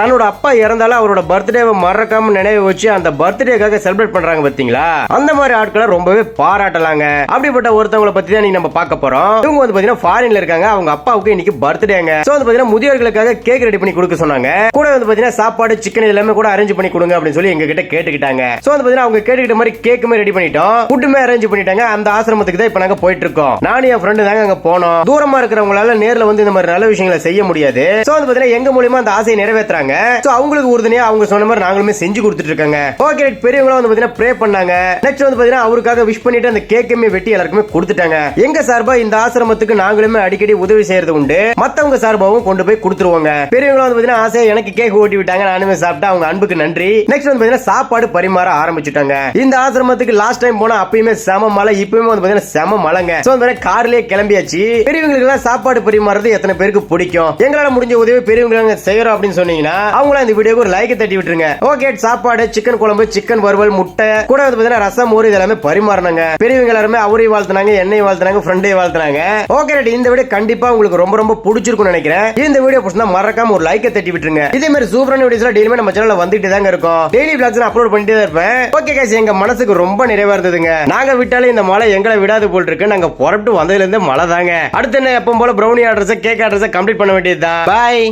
தன்னோட அப்பா இறந்தாலும் அவரோட பர்த்டேவை மறக்காம நினைவு வச்சு அந்த பர்த்டேக்காக செலிப்ரேட் பண்றாங்க பாத்தீங்களா? அந்த மாதிரி ஆட்களை ரொம்பவே பாராட்டலாங்க. அப்படிப்பட்ட ஒருத்தவங்கள பத்தி தான் நீங்க நம்ம பார்க்க போறோம். இவங்க வந்து பாத்தீங்கன்னா ஃபாரின்ல இருக்காங்க. அவங்க அப்பாவுக்கு இன்னைக்கு பர்த்டேங்க சோ வந்து பாத்தீங்கன்னா முதியோர்களுக்காக கேக் ரெடி பண்ணி கொடுக்க சொன்னாங்க. கூட வந்து பாத்தீங்கன்னா சாப்பாடு சிக்கன் எல்லாமே கூட அரேஞ்ச் பண்ணி கொடுங்க அப்படின்னு சொல்லி எங்க கிட்ட கேட்டுக்கிட்டாங்க. சோ வந்து பாத்தீங்கன்னா அவங்க கேட்டுக்கிட்ட மாதிரி கேக்குமே ரெடி பண்ணிட்டோம். ஃபுட்டுமே அரேஞ்ச் பண்ணிட்டாங்க. அந்த ஆசிரமத்துக்கு தான் இப்ப நாங்க போயிட்டு இருக்கோம். நானும் என் ஃப்ரெண்டு தாங்க அங்க போனோம். தூரமா இருக்கிறவங்களால நேர்ல வந்து இந்த மாதிரி நல்ல விஷயங்களை செய்ய முடியாது. சோ வந்து பாத்தீங்கன்னா எங்க மூலியமா அந்த ஆசையை நிறைவேத்துறாங்க சோ அவங்களுக்கு உறுதுணையா அவங்க சொன்ன மாதிரி நாங்களுமே செஞ்சு கொடுத்துட்டு இருக்காங்க. ஓகே பெரியவங்களும் வந்து பாத்தீங்கன்னா ப்ரே பண்ணாங்க. நெக்ஸ்ட் வந்து பாத்தீங்கன்னா அவருக்காக விஷ் பண்ணிட்டு அந்த கேக்கமே வெட்டி எல்லாருக்குமே கொடுத்துட்டாங்க. எங்க சார்பா இந்த ஆசிரமத்துக்கு நாங்களுமே அடிக்கடி உதவி செய்யறது உண்டு. மத்தவங்க சார்பாவும் கொண்டு போய் கொடுத்துருவாங்க. பெரியவங்களும் வந்து பாத்தீங்கன்னா ஆசையா எனக்கு கேக் ஓட்டி விட்டாங்க. நானுமே சாப்பிட்டா அவங்க அன்புக்கு நன்றி. நெக்ஸ்ட் வந்து பாத்தீங்கன்னா சாப்பாடு பரிமாற ஆரம்பிச்சுட்டாங்க. இந்த ஆசிரமத்துக்கு லாஸ்ட் டைம் போனா அப்பயுமே செம மழை. இப்பயுமே வந்து பாத்தீங்கன்னா செம மழைங்க. சோ வந்து கார்லயே கிளம்பியாச்சு. பெரியவங்களுக்கு எல்லாம் சாப்பாடு பரிமாறது எத்தனை பேருக்கு பிடிக்கும்? எங்களால முடிஞ்ச உதவி பெரியவங்க செய்யறோம் அப்படின்னு சொன்னீங்கன்னா அவங்களும் இந்த வீடியோக்கு ஒரு லைக் தட்டி விட்டுருங்க. ஓகே சாப்பாடு சிக்கன் குழம்பு சிக்கன் வறுவல் முட்டை கூட வந்து பாத்தீங்கன்னா ரசம் மோர் இதெல்லாமே பரிமாறினாங்க பெரியவங்க எல்லாருமே அவரையும் வாழ்த்துனாங்க என்னையும் வாழ்த்துனாங்க ஃப்ரெண்டையும் வாழ்த்துனாங்க. ஓகே ரைட் இந்த வீடியோ கண்டிப்பா உங்களுக்கு ரொம்ப ரொம்ப பிடிச்சிருக்கும்னு நினைக்கிறேன். இந்த வீடியோ பிடிச்சா மறக்காம ஒரு லைக் தட்டி விட்டுருங்க. இதே மாதிரி சூப்பரான வீடியோஸ்ல டெய்லியுமே நம்ம சேனல்ல வந்துட்டு தாங்க இருக்கும். டெய்லி பிளாக்ஸ் அப்லோட் பண்ணிட்டே தான் இருப்பேன். ஓகே கேஸ் எங்க மனசுக்கு ரொம்ப நிறைவா இருந்ததுங்க. நாங்க விட்டாலே இந்த மழை எங்களை விடாது போல் இருக்கு. நாங்க புறப்பட்டு வந்ததுல இருந்து மழை தாங்க. அடுத்து என்ன எப்பவும் போல brownie orders cake orders complete பண்ண வேண்டியதுதான். பாய்